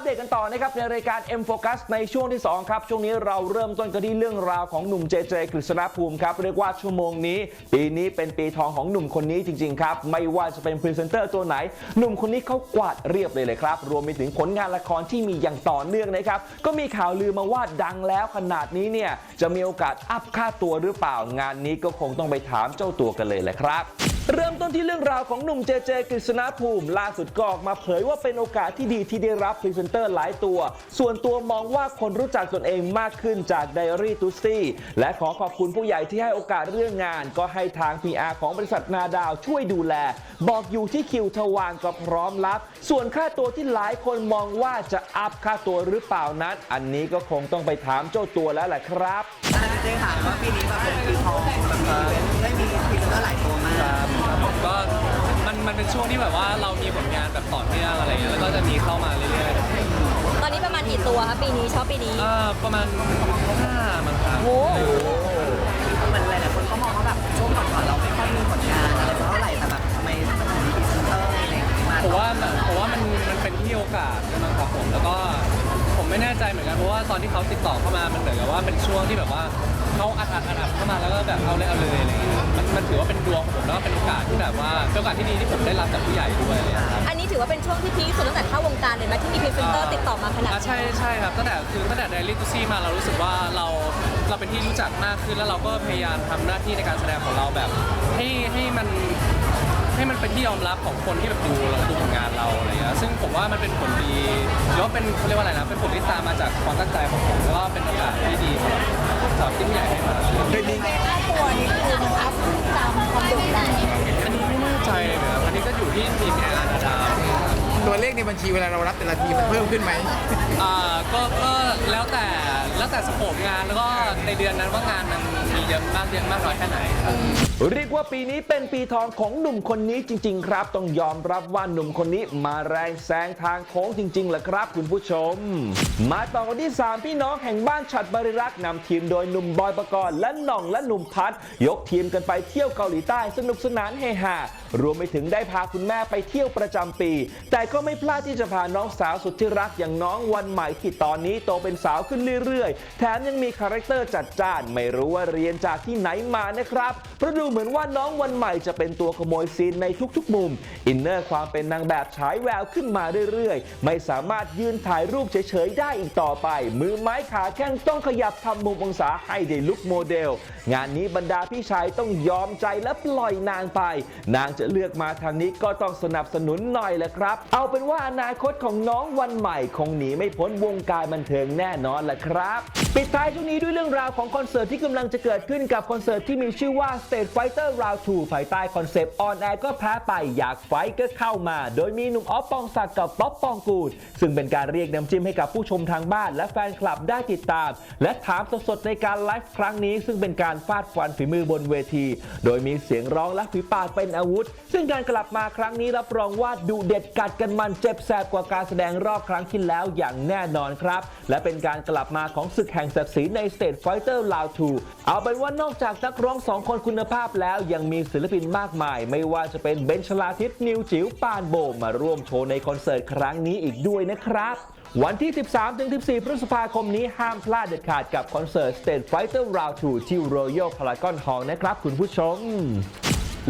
ปเดตกันต่อนะครับในรายการ M Focus ในช่วงที่ 2 ครับ ช่วงนี้เราเริ่มต้นกันที่เรื่องราวของหนุ่มเจเจกฤษณภูมิครับ เรียกว่าชั่วโมงนี้ ปีนี้เป็นปีทองของหนุ่มคนนี้จริง ๆ ครับ ไม่ว่าจะเป็นพรีเซนเตอร์ตัวไหน หนุ่มคนนี้เขากวาดเรียบเลยเลยครับ รวมไปถึงผลงานละครที่มีอย่างต่อเนื่องนะครับ ก็มีข่าวลือมาว่าดังแล้วขนาดนี้เนี่ยจะมีโอกาสอัพค่าตัวหรือเปล่างานนี้ก็คงต้องไปถามเจ้าตัวกันเลยแหละครับ เริ่มต้นที่เรื่องราวของหนุ่มเจเจกฤษณภูมิ ล่าสุดก็ออกมาเผยว่าเป็นโอกาสที่ดีที่ได้รับพรีเซนเตอร์หลายตัว ส่วนตัวมองว่าคนรู้จักตนเองมากขึ้นจากไดอารี่ตูซี่และขอขอบคุณผู้ใหญ่ที่ให้โอกาสเรื่องงาน ก็ให้ทาง PR ของบริษัทนาดาวช่วยดูแล บอกอยู่ที่คิวทวารก็พร้อมรับ ส่วนค่าตัวที่หลายคนมองว่าจะอัพค่าตัวหรือเปล่านั้น อันนี้ก็คงต้องไปถามเจ้าตัวแล้วแหละครับอาจารย์เจ๊ถามว่าปีนี้แบบเป็นปีทองแบบได้มีพรีเซนเตอร์หลายตัวมาก ครับครับผมก็มันมันเป็นช่วงที่แบบว่าเรามีผลงานแบบต่อเนื่องอะไรเงี้ยแล้วก็จะมีเข้ามาเรื่อยตอนนี้ประมาณกี่ตัวครับปีนี้ชอบปีนี้ๆอ่าประมาณห้ามั้งครับโอ้โห เหมือนหลายๆคนเขามองว่าแบบช่วงก่อนๆเราไม่ค่อยมีผลงานอะไรสักเท่าไหร่แต่แบบทำไมมันถึงมีพรีเซนเตอร์อะไรอย่างเงี้ยมาผมว่ามันผมว่ามันมันเป็นที่โอกาสด้วยมั้งครับผมแล้วก็ผมไม่แน่ใจเหมือนกันเพราะว่าตอนที่เขาติดต่อเข้ามามันเหมือนกับว่าเป็นช่วงที่แบบว่า เขาอัดอัดอัดอัดเข้ามาแล้วก็แบบเอาเลยเอาเลยอะไรเงี้ยมันมันถือว่าเป็นดวงของผมแล้วก็เป็นโอกาสที่แบบว่าเป็นโอกาสที่ดีที่ผมได้รับจากผู้ใหญ่ด้วยอะไรเลยครับอันนี้ถือว่าเป็นช่วงที่พีคสุดตั้งแต่เข้าวงการเลยไหมที่มีพรีเซนเตอร์ติดต่อมาขนาดอ่านี้ใช่ใช่ครับตั้งแต่คือตั้งแต่ไดรี่ตูซี่มาเรารู้สึกว่าเราเราเป็นที่รู้จักมากขึ้นแล้วเราก็พยายามทำหน้าที่ในการแสดงของเราแบบ ให้ให้มัน ให้มันเป็นที่ยอมรับของคนที่แบบดูเราดูผลงานเราอะไรเงี้ย ซึ่งผมว่ามันเป็นผลดีหรือว่าเป็นเขาเรียกว่าอะไรนะ เป็นผลที่ตามมาจากความตั้งใจของผมแล้วก็เป็นโอกาสที่ดีสำหรับสำ ครับอันนี้ก็อยู่ที่ทีมงานนาดาว ตัวเลขในบัญชีเวลาเรารับแต่ละทีมันเพิ่มขึ้นไหม อ่าก็ก็แล้วแต่แล้วแต่สโคปงานแล้วก็ในเดือนนั้นว่างานมันมีเยอะมากเยอะมากน้อยแค่ไหนครับ เรียกว่าปีนี้เป็นปีทองของหนุ่มคนนี้จริง ๆ ครับ ต้องยอมรับว่าหนุ่มคนนี้มาแรงแซงทางโค้งจริงๆแหละครับคุณผู้ชม มาต่อกันที่ 3 พี่น้องแห่งบ้านฉัดบริรักษ์นำทีมโดยหนุ่มบอยประกรณ์และหน่องและหนุ่มพัดยกทีมกันไปเที่ยวเกาหลีใต้สนุกสนานเฮฮารวมไปถึงได้พาคุณแม่ไปเที่ยวประจำปี แต่ก็ไม่พลาดที่จะพาน้องสาวสุดที่รักอย่างน้องวันใหม่ที่ตอนนี้โตเป็นสาวขึ้นเรื่อยๆ แถมยังมีคาแรคเตอร์จัดจ้าน ไม่รู้ว่าเรียนจากที่ไหนมานะครับเพราะดูเหมือนว่าน้องวันใหม่จะเป็นตัวขโมยซีนในทุกๆมุม อินเนอร์ความเป็นนางแบบฉายแววขึ้นมาเรื่อยๆ ไม่สามารถยืนถ่ายรูปเฉยๆ ได้อีกต่อไป มือไม้ขาแข้งต้องขยับทำมุมองศาให้ได้ลุกโมเดล งานนี้บรรดาพี่ชายต้องยอมใจและปล่อยนางไป นางจะเลือกมาทางนี้ก็ต้องสนับสนุนหน่อยแหละครับเอาเป็นว่าอนาคตของน้องวันใหม่คงหนีไม่พ้นวงการบันเทิงแน่นอนล่ะครับปิดท้ายช่วงนี้ด้วยเรื่องราวของคอนเสิร์ตที่กำลังจะเกิดขึ้นกับคอนเสิร์ตที่มีชื่อว่า State Fighter Round 2ภายใต้คอนเซปต์ออนแอร์ก็แพ้ไปอยากไฟก็เข้ามา โดยมีหนุ่มออฟปองศักดิ์กับป๊อปปองกูลซึ่งเป็นการเรียกน้ำจิ้มให้กับผู้ชมทางบ้าน และแฟนคลับได้ติดตาม และถามสดๆในการไลฟ์ครั้งนี้ ซึ่งเป็นการฟาดฟันฝีมือบนเวที โดยมีเสียงร้องและฝีปากเป็นอาวุธ ซึ่งการกลับมาครั้งนี้รับรองว่าดุเด็ดกัดกันมันเจ็บแสบกว่าการแสดงรอบครั้งที่แล้วอย่างแน่นอนครับ และเป็นการกลับมาของศึกแห่งศักดิ์ศรีใน State Fighter Round 2เอาเป็นว่านอกจากนักร้องสองคนคุณภาพแล้วยังมีศิลปินมากมาย ไม่ว่าจะเป็นเบนชลาทิศนิวจิ๋วปานโบมมาร่วมโชว์ในคอนเสิร์ตครั้งนี้อีกด้วยนะครับ วันที่ 13-14 พฤษภาคมนี้ห้ามพลาดเด็ดขาดกับคอนเสิร์ต State Fighter Round 2 ที่ Royal Paragon Hall นะครับคุณผู้ชม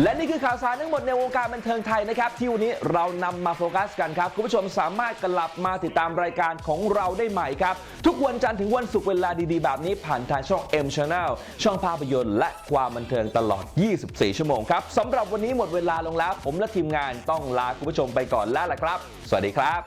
และนี่คือข่าวสารทั้งหมดในวงการบันเทิงไทยนะครับ ที่วันนี้เรานำมาโฟกัสกันครับ คุณผู้ชมสามารถกลับมาติดตามรายการของเราได้ใหม่ครับ ทุกวันจันทร์ถึงวันศุกร์เวลาดีๆ แบบนี้ผ่านทางช่อง M Channel ช่องภาพยนตร์และความบันเทิงตลอด 24 ชั่วโมงครับสำหรับวันนี้หมดเวลาลงแล้ว ผมและทีมงานต้องลาคุณผู้ชมไปก่อนแล้วล่ะครับ สวัสดีครับ